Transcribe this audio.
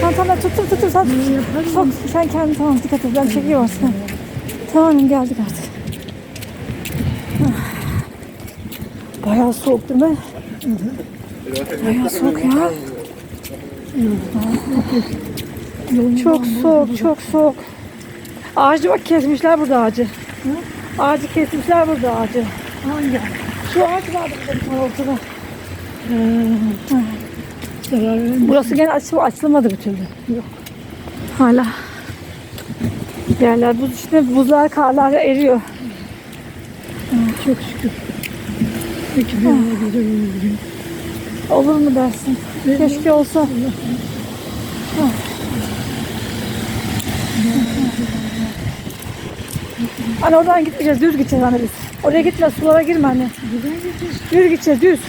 Tamam tamam ben tuttum tuttum sen Sok, sen kendin tamam dikkat et ben çekiyorum seni. Tamam geldik artık. Ah. Bayağı soğuk değil mi? Bayağı soğuk ya. Çok soğuk, çok soğuk. Ağacı bak kesmişler burada ağacı. Ağacı kesmişler burada ağacı. Hangi? Şu ağaç vardı burada ortada. Vermiş. Burası gene açıl açılmadı bir türlü. Yok. Hala. Yerler buz işte buzlar karlar eriyor. Çok şükür. Peki bir yana güzel olur. Olur mu dersin? Keşke olsa. Anne oradan gitmeyeceğiz. Düz gideceğiz anne biz. Oraya gitme. Sulara girme anne. Düz gideceğiz. Düz.